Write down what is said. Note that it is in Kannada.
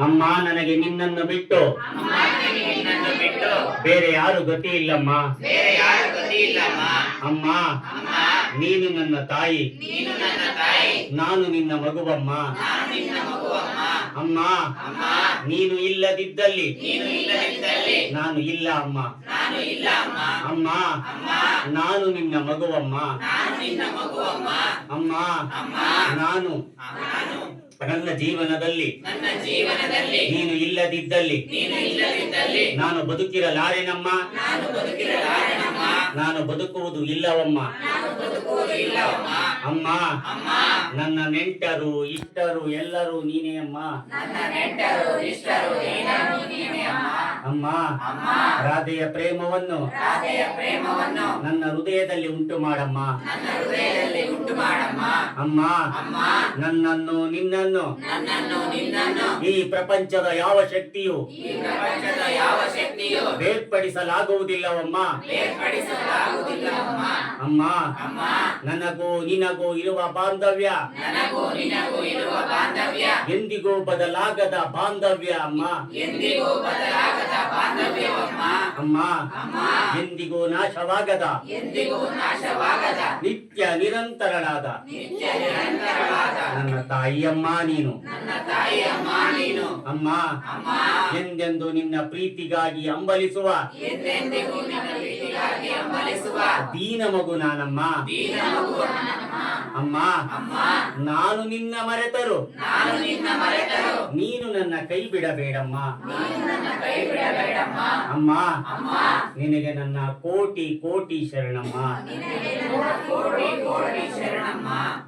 ಅಮ್ಮ ನನಗೆ ನಿನ್ನನ್ನು ಬಿಟ್ಟು ಬೇರೆ ಯಾರು ಗತಿ ಇಲ್ಲಮ್ಮ ಅಮ್ಮ ನೀನು ನನ್ನ ತಾಯಿ. ನೀನು ನನ್ನ ಮಗುವಮ್ಮ. ಅಮ್ಮ ನೀನು ಇಲ್ಲದಿದ್ದಲ್ಲಿ. ನೀನು ಇಲ್ಲ ಅಮ್ಮ. ಅಮ್ಮ. ನಾನು ನಿನ್ನ ಮಗುವಮ್ಮ. ಅಮ್ಮ ನಾನು ನನ್ನ ಜೀವನದಲ್ಲಿ. ನನ್ನ ಜೀವನದಲ್ಲಿ. ನೀನು ಇಲ್ಲದಿದ್ದಲ್ಲಿ. ನೀನು ಇಲ್ಲದಿದ್ದಲ್ಲಿ. ನಾನು ಬದುಕಿರಲಾರೆನಮ್ಮ. ನಾನು ಬದುಕಿರಲಾರೆನಮ್ಮ. ನಾನು ಬದುಕುವುದು ಇಲ್ಲವಮ್ಮ. ನಾನು ಬದುಕುವುದು ಇಲ್ಲವಮ್ಮ. ಅಮ್ಮ. ಅಮ್ಮ. ನನ್ನ ನೆಂಟರು ಇಷ್ಟರು ಎಲ್ಲರೂ ನೀನೇ ಅಮ್ಮ. ನನ್ನ ನೆಂಟರು ಇಷ್ಟರು ಎಲ್ಲರೂ ನೀನೇ ಅಮ್ಮ. ಅಮ್ಮ. ಅಮ್ಮ. ರಾಧೆಯ ಪ್ರೇಮವನ್ನು ರಾಧೆಯ ಪ್ರೇಮವನ್ನು ನನ್ನ ಹೃದಯದಲ್ಲಿ ಉಂಟು ಮಾಡಮ್ಮ. ನನ್ನ ಹೃದಯದಲ್ಲಿ ಉಂಟು ಮಾಡಮ್ಮ ಅಮ್ಮ ನನ್ನನ್ನು ನಿನ್ನನ್ನು. ಈ ಪ್ರಪಂಚದ ಯಾವ ಶಕ್ತಿಯು? ಬೇರ್ಪಡಿಸಲಾಗುವುದಿಲ್ಲವಮ್ಮ. ಅಮ್ಮ ನನಗೂ ನಿನಗೂ ಇರುವ ಬಾಂಧವ್ಯ. ಎಂದಿಗೂ ಬದಲಾಗದ ಬಾಂಧವ್ಯ ಅಮ್ಮ ಅಮ್ಮ. ಎಂದಿಗೂ ನಾಶವಾಗದ. ಎಂದಿಗೂ ನಾಶವಾಗದ ನಿತ್ಯ ನಿರಂತರಳಾದ ನನ್ನ ತಾಯಿಯಮ್ಮ ನೀನು. ಅಮ್ಮ. ಎಂದೆಂದು ನಿನ್ನ ಪ್ರೀತಿಗಾಗಿ ಅಂಬಲಿಸುವ. ದೀನ ಮಗು ನಾನಮ್ಮ. ಅಮ್ಮ. ನಾನು ನಿನ್ನ ಮರೆತರು. ನಾನು ನಿನ್ನ ಕೈ ಬಿಡಬೇಡಮ್ಮ. ಅಮ್ಮ. ನಿನಗೆ ನನ್ನ ಕೋಟಿ ಕೋಟಿ ಶರಣಮ್ಮ. ನಿನಗೆ ನನ್ನ ಕೋಟಿ ಕೋಟಿ ಶರಣಮ್ಮ